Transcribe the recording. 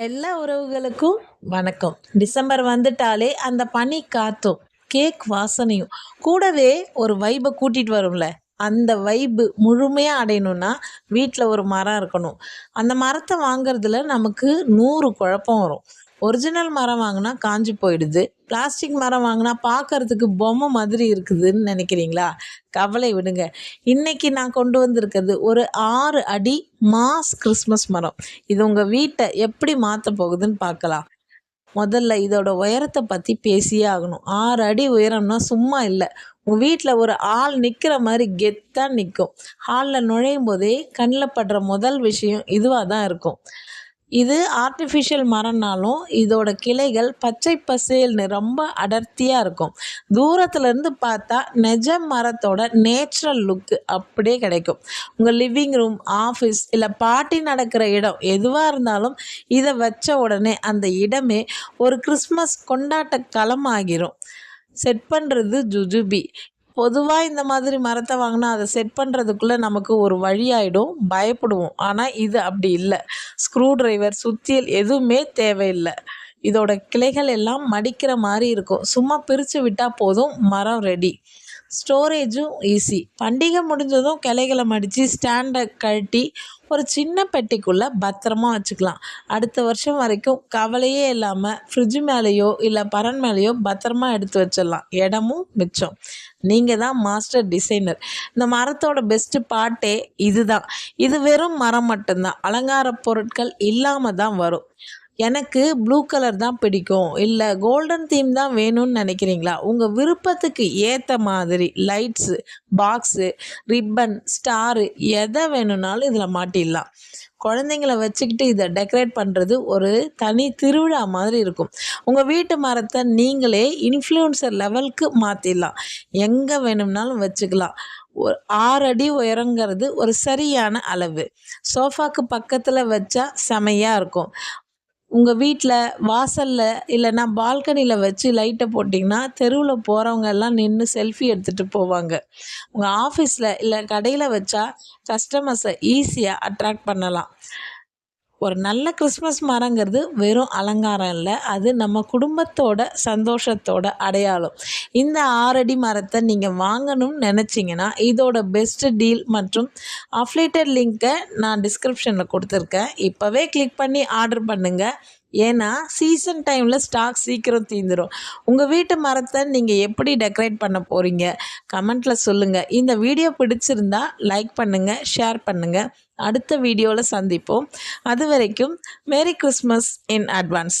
எல்லா உறவுகளுக்கும் வணக்கம். டிசம்பர் வந்துட்டாலே அந்த பனி காத்தும். கேக் வாசனையும். கூடவே ஒரு வைபை கூட்டிகிட்டு வரும்ல? அந்த வைப்பு முழுமையாக அடையணும்னா வீட்டில் ஒரு மரம் இருக்கணும். அந்த மரத்தை வாங்கிறதுல நமக்கு நூறு குழப்பம் வரும். ஒரிஜினல் மரம் வாங்கினா காஞ்சி போயிடுது. பிளாஸ்டிக் மரம் வாங்கினா பார்க்கறதுக்கு பொம்மை மாதிரி இருக்குதுன்னு நினைக்கிறீங்களா? கவலை விடுங்க. இன்றைக்கி நான் கொண்டு வந்திருக்கிறது ஒரு ஆறு அடி மாஸ் கிறிஸ்மஸ் மரம். இது உங்கள் வீட்டை எப்படி மாற்ற போகுதுன்னு பார்க்கலாம். முதல்ல இதோட உயரத்தை பற்றி பேசியே ஆகணும். ஆறு அடி உயரம்னா சும்மா இல்லை. உங்கள் வீட்டில் ஒரு ஆள் நிற்கிற மாதிரி கெத்தாக நிற்கும் ஹாலில் நுழையும் போதே கண்ணில் படுற முதல் விஷயம் இதுவாக தான் இருக்கும். இது ஆர்டிஃபிஷியல் மரம்னாலும் இதோட கிளைகள் பச்சை பசேல்னு ரொம்ப அடர்த்தியாக இருக்கும். தூரத்துலேருந்து பார்த்தா நெஜ மரத்தோட நேச்சுரல் லுக்கு அப்படியே கிடைக்கும். உங்கள் லிவிங் ரூம் ஆஃபீஸ் இல்லை பார்ட்டி நடக்கிற இடம் எதுவாக இருந்தாலும் இதை வச்ச உடனே அந்த இடமே ஒரு கிறிஸ்மஸ் கொண்டாட்ட களமாகிரும். செட் பண்ணுறது ஜுஜுபி. பொதுவாக இந்த மாதிரி மரத்தை வாங்கினா அதை செட் பண்ணுறதுக்குள்ளே நமக்கு ஒரு வழி ஆகிடும் பயப்படுவோம். ஆனால் இது அப்படி இல்லை. ஸ்க்ரூ ட்ரைவர் சுத்தியல் எதுவுமே தேவையில்லை. இதோட கிளைகள் எல்லாம் மடிக்கிற மாதிரி இருக்கும். சும்மா பிரித்து விட்டால் போதும் மரம் ரெடி ஸ்டோரேஜும் ஈஸி. பண்டிகை முடிஞ்சதும் கிளைகளை மடித்து ஸ்டாண்டை கழட்டி ஒரு சின்ன பெட்டிக்குள்ளே பத்திரமா வச்சுக்கலாம். அடுத்த வருஷம் வரைக்கும் கவலையே இல்லாமல் ஃப்ரிட்ஜ் மேலேயோ இல்லை பரன் மேலேயோ பத்திரமா எடுத்து வச்சிடலாம். இடமும் மிச்சம். நீங்கள் தான் மாஸ்டர் டிசைனர் இந்த மரத்தோட பெஸ்ட்டு பாட்டே இதுதான். இது வெறும் மரம் மட்டும்தான். அலங்கார பொருட்கள் இல்லாமல் தான் வரும். எனக்கு ப்ளூ கலர் தான் பிடிக்கும். இல்லை கோல்டன் தீம் தான் வேணும்னு நினைக்கிறீங்களா? உங்கள் விருப்பத்துக்கு ஏற்ற மாதிரி லைட்ஸு பாக்ஸு ரிப்பன் ஸ்டாரு எதை வேணும்னாலும் இதில் மாட்டிடலாம். குழந்தைங்கள வச்சுக்கிட்டு இதை டெக்கரேட் பண்ணுறது ஒரு தனி திருவிழா மாதிரி இருக்கும். உங்கள் வீட்டு மரத்தை நீங்களே இன்ஃப்ளூன்சர் லெவலுக்கு மாற்றிடலாம் எங்கே வேணும்னாலும் வச்சுக்கலாம். ஒரு ஆறு அடி உயரங்கிறது ஒரு சரியான அளவு. சோஃபாக்கு பக்கத்தில் வச்சா செமையாக இருக்கும். உங்கள் வீட்டில் வாசலில் இல்லைன்னா பால்கனியில் வச்சு லைட்டை போட்டிங்கன்னா தெருவில் போகிறவங்க எல்லாம் நின்று செல்ஃபி எடுத்துகிட்டு போவாங்க. உங்கள் ஆஃபீஸில் இல்லை கடையில் வச்சா கஸ்டமர்ஸை ஈஸியாக அட்ராக்ட் பண்ணலாம். ஒரு நல்ல கிறிஸ்மஸ் மரங்கிறது வெறும் அலங்காரம் இல்லை. அது நம்ம குடும்பத்தோட சந்தோஷத்தோட அடையாளம். இந்த ஆறடி மரத்தை நீங்கள் வாங்கணும்னு நினச்சிங்கன்னா இதோட பெஸ்ட்டு டீல் மற்றும் அஃப்லேட்டட் லிங்க்கை நான் டிஸ்கிரிப்ஷனில் கொடுத்துருக்கேன். இப்போவே கிளிக் பண்ணி ஆர்டர் பண்ணுங்கள் ஏன்னா சீசன் டைமில் ஸ்டாக் சீக்கிரம் தீந்துடும் உங்கள் வீட்டு மரத்தை நீங்கள் எப்படி டெக்கரேட் பண்ண போகிறீங்க கமெண்ட்டில் சொல்லுங்கள் இந்த வீடியோ பிடிச்சிருந்தா லைக் பண்ணுங்கள் ஷேர் பண்ணுங்கள் அடுத்த வீடியோவில் சந்திப்போம். அது வரைக்கும் மேரி கிறிஸ்மஸ் இன் அட்வான்ஸ்